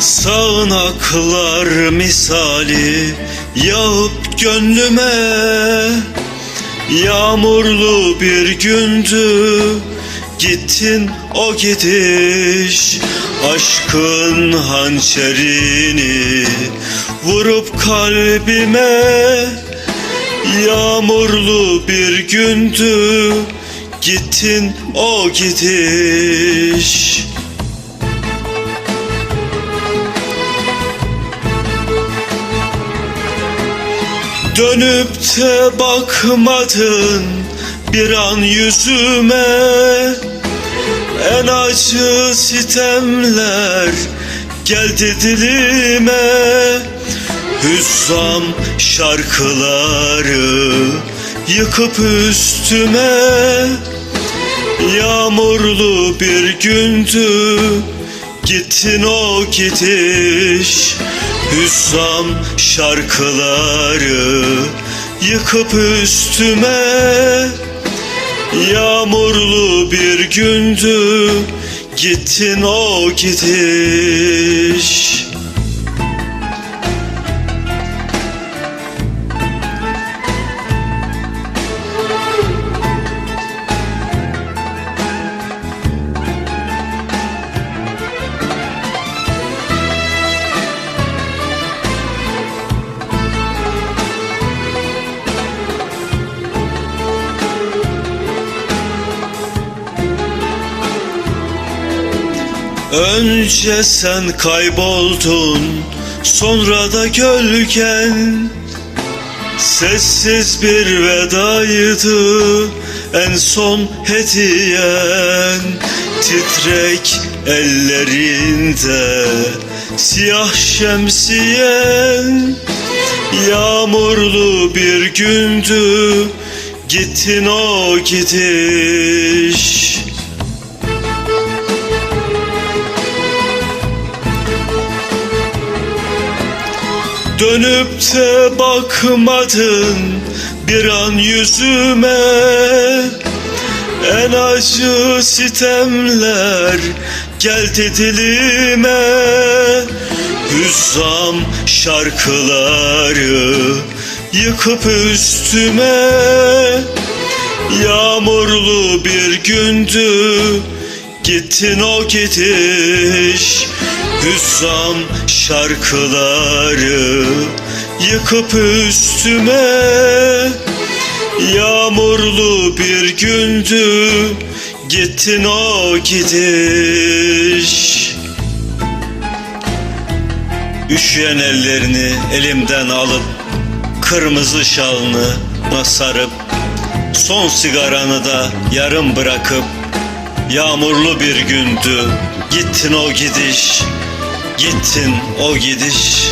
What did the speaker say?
Sağınaklar misali yağıp gönlüme. Yağmurlu bir gündü gittin o gidiş. Aşkın hançerini vurup kalbime. Yağmurlu bir gündü gittin o gidiş Dönüp de bakmadın bir an yüzüme. En acı sitemler geldi dilime. Hüzzam şarkıları yıkıp üstüme. Yağmurlu bir gündü Gittin o gidiş Hüzzam şarkıları Yıkıp üstüme. Yağmurlu bir gündü Gittin o gidiş Önce sen kayboldun Sonra da gölgen. Sessiz bir vedaydı En son hediyen. Titrek ellerinde Siyah şemsiyen. Yağmurlu bir gündü Gittin o gidiş Dönüp de bakmadın bir an yüzüme. En acı sitemler geldi dilime. Hüzzam şarkıları yıkıp üstüme. Yağmurlu bir gündü Gittin o gidiş Hüzzam şarkıları Yıkıp üstüme. Yağmurlu bir gündü Gittin o gidiş. Üşüyen ellerini elimden alıp Kırmızı şalını sarıp Son sigaranı da yarım bırakıp Yağmurlu bir gündü. Gittin o gidiş Gittin o gidiş